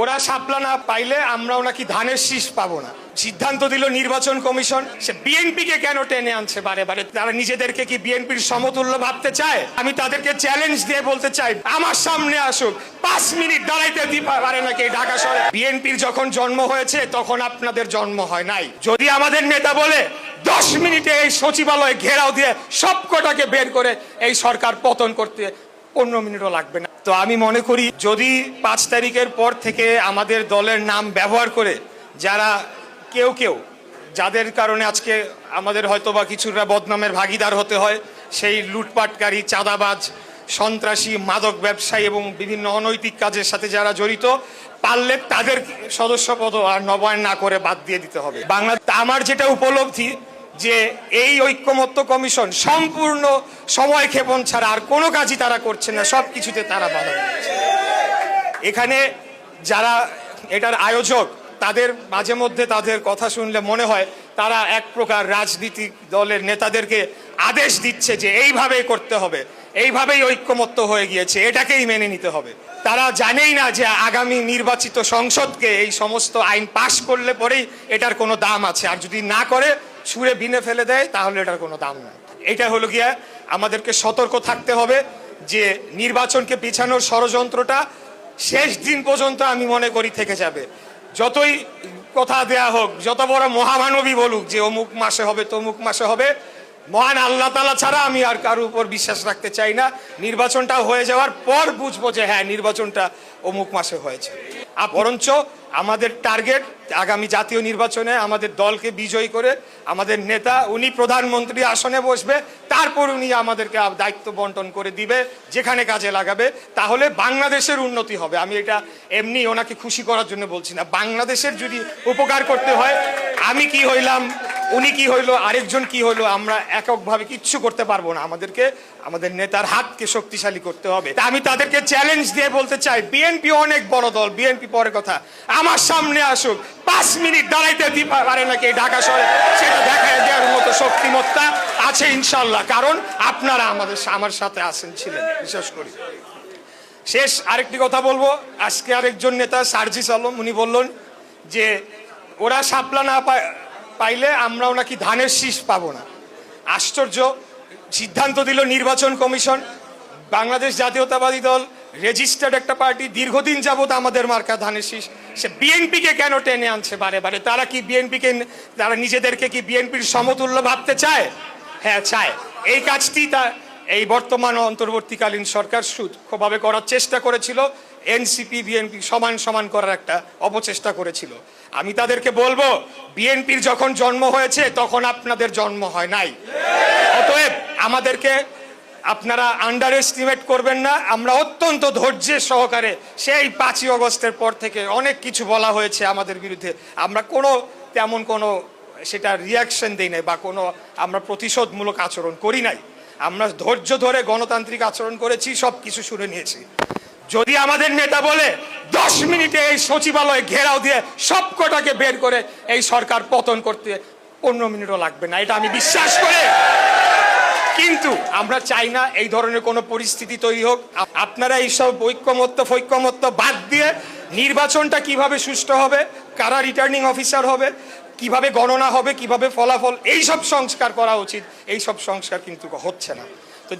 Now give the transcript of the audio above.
ওরা সাপলা না পাইলে আমরাও নাকি ধানের শীষ পাবো না। সিদ্ধান্ত দিল নির্বাচন কমিশন। সে বিএনপি কে কেন টেনে আনছে বারে বারে? তারা নিজেদেরকে কি বিএনপির সমতুল্য ভাবতে চায়? আমি তাদেরকে চ্যালেঞ্জ দিয়ে বলতে চাই, আমার সামনে আসুক। পাঁচ মিনিট দাঁড়াইতে দিতে পারে নাকি ঢাকা শহরে? বিএনপির যখন জন্ম হয়েছে, তখন আপনাদের জন্ম হয় নাই। যদি আমাদের নেতা বলে, দশ মিনিটে এই সচিবালয়ে ঘেরাও দিয়ে সব কটাকে বের করে এই সরকার পতন করতে পনেরো মিনিটও লাগবে না। তো আমি মনে করি, যদি পাঁচ তারিখের পর থেকে আমাদের দলের নাম ব্যবহার করে যারা কেউ কেউ, যাদের কারণে আজকে আমাদের হয়তো বা কিছুটা বদনামের ভাগিদার হতে হয়, সেই লুটপাটকারী, চাঁদাবাজ, সন্ত্রাসী, মাদক ব্যবসায়ী এবং বিভিন্ন অনৈতিক কাজের সাথে যারা জড়িত, পারলে তাদের সদস্যপদ আর নবায়ন না করে বাদ দিয়ে দিতে হবে। বাংলা আমার যেটা উপলব্ধি যে এই ঐক্যমত্য কমিশন সম্পূর্ণ সময় ক্ষেপণ ছাড়া আর কোনো কাজই তারা করছে না, সব কিছুতে তারা বাধা দিচ্ছে। এখানে যারা এটার আয়োজক, তাদের মাঝে মধ্যে তাদের কথা শুনলে মনে হয় তারা এক প্রকার রাজনীতিক দলের নেতাদেরকে আদেশ দিচ্ছে যে এইভাবেই করতে হবে, এইভাবেই ঐক্যমত্য হয়ে গিয়েছে, এটাকেই মেনে নিতে হবে। তারা জানেই না যে আগামী নির্বাচিত সংসদকে এই সমস্ত আইন পাশ করলে পরেই এটার কোনো দাম আছে, আর যদি না করে ছুঁড়ে বিনে ফেলে দেয়, তাহলে এটার কোনো দাম নাই। এটা হলো গিয়া আমাদেরকে সতর্ক থাকতে হবে যে নির্বাচনকে পিছানোর ষড়যন্ত্রটা শেষ দিন পর্যন্ত আমি মনে করি থেকে যাবে। যতই কথা দেয়া হোক, যত বড় মহামানবী বলুক যে অমুক মাসে হবে, তমুক মাসে হবে, মহান আল্লাহ তালা ছাড়া আমি আর কারোর উপর বিশ্বাস রাখতে চাই না। নির্বাচনটা হয়ে যাওয়ার পর বুঝব যে হ্যাঁ নির্বাচনটা অমুক মাসে হয়েছে। বরঞ্চ আমাদের টার্গেট আগামী জাতীয় নির্বাচনে আমাদের দলকে বিজয়ী করে আমাদের নেতা, উনি প্রধানমন্ত্রী আসনে বসবে, তারপর উনি আমাদেরকে দায়িত্ব বন্টন করে দিবে, যেখানে কাজে লাগাবে, তাহলে বাংলাদেশের উন্নতি হবে। আমি এটা এমনি ওনাকে খুশি করার জন্য বলছি না। বাংলাদেশের যদি উপকার করতে হয়, আমি কি হইলাম? উনি কি হইল, আরেকজন কি হইল, আমরা এককভাবে কিচ্ছু করতে পারব না। আমাদেরকে, আমাদের নেতার হাতকে শক্তিশালী করতে হবে। আমি তাদেরকে চ্যালেঞ্জ দিয়ে বলতে চাই বিএনপি অনেক বড় দল বিএনপি পরে কথা। আমার সামনে আসুক, পাঁচ মিনিট দাঁড়াইতে দি পারে নাকি ঢাকা শহরে, সেটা দেখা দেওয়ার মতো শক্তিমত্তা আছে ইনশাল্লাহ। কারণ আপনারা আমাদের আমার সাথে আসেন ছিলেন বিশেষ করি। শেষ আরেকটি কথা বলব, আজকে আরেকজন নেতা, সার্জিস আলম, উনি বললেন যে, ওরা সাপলা না পায়- পাইলে আমরাও নাকি ধানের শীষ পাবো না। আশ্চর্য, সিদ্ধান্ত দিল নির্বাচন কমিশন। বাংলাদেশ জাতীয়তাবাদী দল রেজিস্টার্ড একটা পার্টি দীর্ঘদিন যাবৎ আমাদের মার্কা ধানের শীষ। সে বিএনপিকে কেন টেনে আনছে বারে বারে? তারা কি বিএনপিকে, তারা নিজেদেরকে কি বিএনপির সমতুল্য ভাবতে চায়? হ্যাঁ চায়। এই কাজটি তা এই বর্তমান অন্তর্বর্তীকালীন সরকার সূক্ষ্মভাবে করার চেষ্টা করেছিল, এনসিপি, বিএনপি সমান সমান করার একটা অপচেষ্টা করেছিল। আমি তাদেরকে বলব, বিএনপির যখন জন্ম হয়েছে, তখন আপনাদের জন্ম হয় নাই। অতএব আমাদেরকে আপনারা আন্ডার এস্টিমেট করবেন না, আমরা অত্যন্ত ধৈর্যের সহকারে সেই পাঁচই অগস্টের পর থেকে অনেক কিছু বলা হয়েছে আমাদের বিরুদ্ধে। আমরা কোনো তেমন কোনো সেটা রিয়াকশন দিই নাই বা কোনো আমরা প্রতিশোধমূলক আচরণ করি নাই। আমরা ধৈর্য ধরে গণতান্ত্রিক আচরণ করেছি সব কিছু শুনে নিয়েছি। যদি আমাদের নেতা বলে, দশ মিনিটে এই সচিবালয়ে ঘেরাও দিয়ে সব কটাকে বের করে এই সরকার পতন করতে পনেরো মিনিটও লাগবে না। এটা আমি বিশ্বাস করে। কিন্তু আমরা চাই না এই ধরনের কোনো পরিস্থিতি তৈরি হোক। আপ- আপনারা এইসব ঐক্যমত্য, ফৈক্যমত্য বাদ দিয়ে নির্বাচনটা কীভাবে সুষ্ঠু হবে, কারা রিটার্নিং অফিসার হবে কীভাবে গণনা হবে, কীভাবে ফলাফল এই সব সংস্কার করা উচিত এই সব সংস্কার কিন্তু হচ্ছে না।